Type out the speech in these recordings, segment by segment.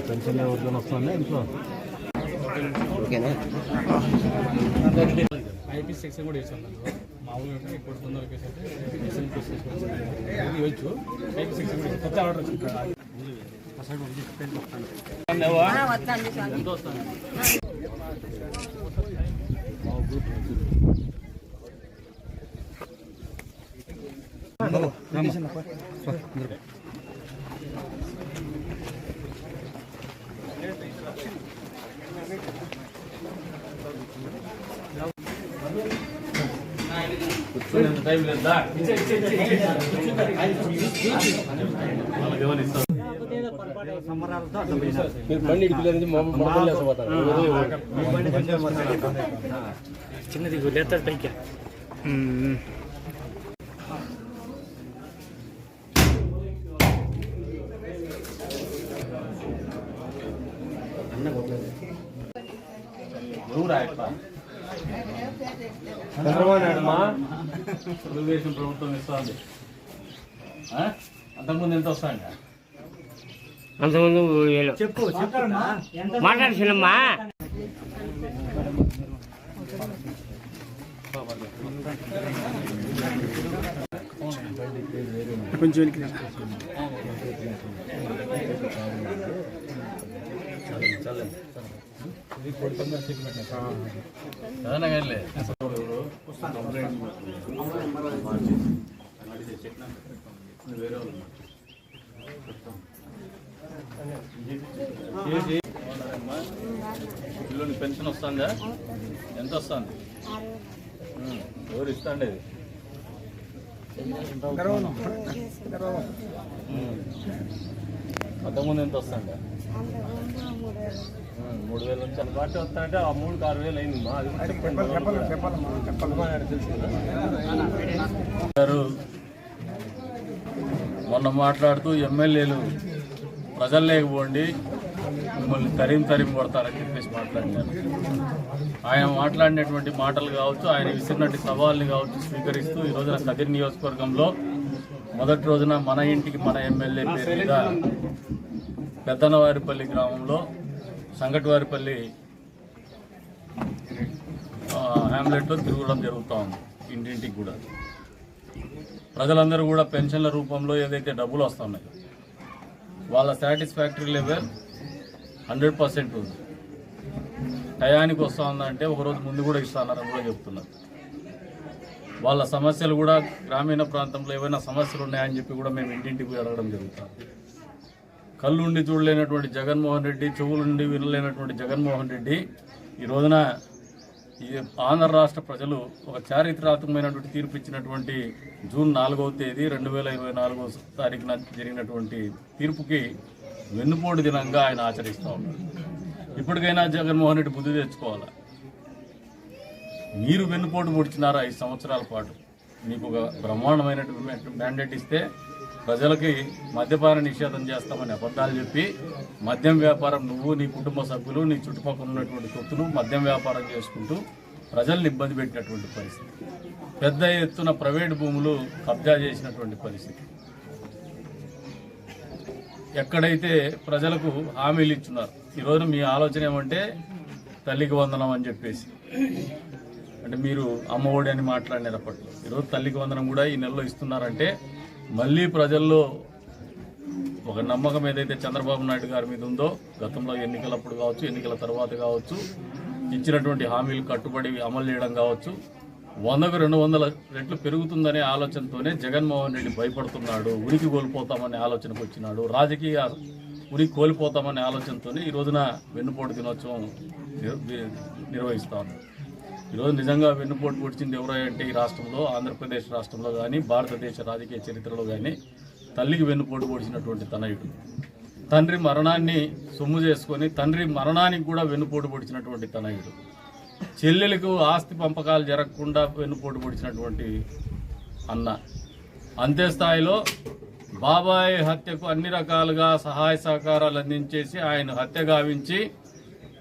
Pension ఎవరికైనా వస్తుందా ఇంట్లో ఐపీ సెక్షన్ కూడా వేసాం దాంట్లో మామూలుగా ఇప్పుడు తొందరగా కేసు అంటే ఎస్ఎన్ ఇది ఇవ్వచ్చు ఐపీ సెక్షన్ కూడా కొత్త ఆర్డర్ వచ్చింది ఎంత వస్తుంది కూర్చొని బండి ఇడిపిలేదు చిన్నది లేత పైకి చంద్రబాబు నాయుడు మా తెలుగుదేశం ప్రభుత్వం ఇస్తుంది. అంతకుముందు ఎంత వస్తాయంట? అంతకుముందు మాట్లాడుతున్నామ్మా ఏదైనా కానీ పిల్లలు పెన్షన్ వస్తుందా? ఎంత వస్తుంది? ఎవరు ఇస్తాండి ఇది? అంతకుముందు ఎంత వస్తుందా? మూడు వేల నుంచి పార్టీ ఆ మూడు ఆరు వేలు అయింది మా. అది కూడా చెప్పండి. గారు మొన్న మాట్లాడుతూ ఎమ్మెల్యేలు ప్రజలు లేకపోండి మిమ్మల్ని తరిం తరిం కొడతారని చెప్పేసి మాట్లాడినారు. ఆయన మాట్లాడినటువంటి మాటలు కావచ్చు ఆయన విసిరినటువంటి సవాల్ని కావచ్చు స్వీకరిస్తూ ఈ రోజున కదిరి నియోజకవర్గంలో మొదటి రోజున మన ఇంటికి మన ఎమ్మెల్యే పేరు మీద పెద్దనవారిపల్లి గ్రామంలో సంగటివారిపల్లి హ్యామ్లెట్లో తిరగడం జరుగుతూ ఉంది. ఇంటింటికి కూడా. ప్రజలందరూ కూడా పెన్షన్ల రూపంలో ఏదైతే డబ్బులు వస్తున్నాయో వాళ్ళ సాటిస్ఫాక్టరీ లెవెల్ హండ్రెడ్ పర్సెంట్ ఉంది. టయానికి వస్తూ ఉందంటే ఒకరోజు ముందు కూడా ఇస్తానని కూడా చెప్తున్నారు. వాళ్ళ సమస్యలు కూడా గ్రామీణ ప్రాంతంలో ఏవైనా సమస్యలు ఉన్నాయని చెప్పి కూడా మేము ఇంటింటికి వెళ్ళడం అడగడం జరుగుతుంది. కళ్ళుండి చూడలేనటువంటి జగన్మోహన్ రెడ్డి చెవులుండి వినలేనటువంటి జగన్మోహన్ రెడ్డి ఈ రోజున ఈ ఆంధ్ర రాష్ట్ర ప్రజలు ఒక చారిత్రాత్మకమైనటువంటి తీర్పు ఇచ్చినటువంటి జూన్ నాలుగవ తేదీ రెండు వేల ఇరవై నాలుగవ తారీఖున జరిగినటువంటి తీర్పుకి వెన్నుపోటు దినంగా ఆయన ఆచరిస్తూ ఉన్నారు. ఇప్పటికైనా జగన్మోహన్ రెడ్డి బుద్ధి తెచ్చుకోవాలి? మీరు వెన్నుపోటు ముడిచినారా ఐదు సంవత్సరాల పాటు? మీకు ఒక బ్రహ్మాండమైనటువంటి మ్యాండేట్ ఇస్తే ప్రజలకి మద్యపాన నిషేధం చేస్తామని అబద్ధాలు చెప్పి మద్యం వ్యాపారం నువ్వు నీ కుటుంబ సభ్యులు నీ చుట్టుపక్కల ఉన్నటువంటి సొత్తులు మద్యం వ్యాపారం చేసుకుంటూ ప్రజల్ని ఇబ్బంది పెట్టినటువంటి పరిస్థితి. పెద్ద ఎత్తున ప్రైవేట్ భూములు కబ్జా చేసినటువంటి పరిస్థితి. ఎక్కడైతే ప్రజలకు హామీలు ఇచ్చున్నారు ఈరోజు మీ ఆలోచన ఏమంటే తల్లికి వందనం అని చెప్పేసి. అంటే మీరు అమ్మఒడి అని మాట్లాడినారు అప్పట్లో. ఈరోజు తల్లికి వందనం కూడా ఈ నెలలో ఇస్తున్నారంటే మళ్ళీ ప్రజల్లో ఒక నమ్మకం ఏదైతే చంద్రబాబు నాయుడు గారి మీద ఉందో గతంలో ఎన్నికలప్పుడు కావచ్చు ఎన్నికల తర్వాత కావచ్చు ఇచ్చినటువంటి హామీలు కట్టుబడి అమలు చేయడం కావచ్చు వందకు రెండు వందల రెట్లు పెరుగుతుందనే ఆలోచనతోనే జగన్మోహన్ రెడ్డి భయపడుతున్నాడు ఉనికి కోల్పోతామనే ఆలోచనకు వచ్చినాడు రాజకీయ ఉనికి కోల్పోతామనే ఆలోచనతోనే ఈ రోజున వెన్నుపోటు దినోత్సవం నిర్- నిర్వహిస్తా ఈరోజు నిజంగా వెన్నుపోటు పొడిచింది ఎవరంటే ఈ రాష్ట్రంలో ఆంధ్రప్రదేశ్ రాష్ట్రంలో కానీ భారతదేశ రాజకీయ చరిత్రలో కానీ తల్లికి వెన్నుపోటు పొడిచినటువంటి తనయుడు. తండ్రి మరణాన్ని సొమ్ము చేసుకొని తండ్రి మరణానికి కూడా వెన్నుపోటు పొడిచినటువంటి తనయుడు. చెల్లెలకు ఆస్తి పంపకాలు జరగకుండా వెన్నుపోటు పొడిచినటువంటి అన్న. అంతే స్థాయిలో బాబాయ్ హత్యకు అన్ని రకాలుగా సహాయ సహకారాలు అందించేసి ఆయన హత్య గావించి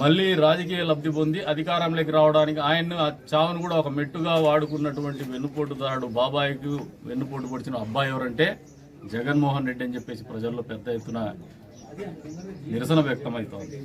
మళ్ళీ రాజకీయ లబ్ధి పొంది అధికారంలోకి రావడానికి ఆయన్ను ఆ చావును కూడా ఒక మెట్టుగా వాడుకున్నటువంటి వెన్నుపోటుదారుడు బాబాయికి వెన్నుపోటు పొడిచిన అబ్బాయి ఎవరంటే జగన్మోహన్ రెడ్డి అని చెప్పేసి ప్రజల్లో పెద్ద ఎత్తున నిరసన వ్యక్తమవుతోంది.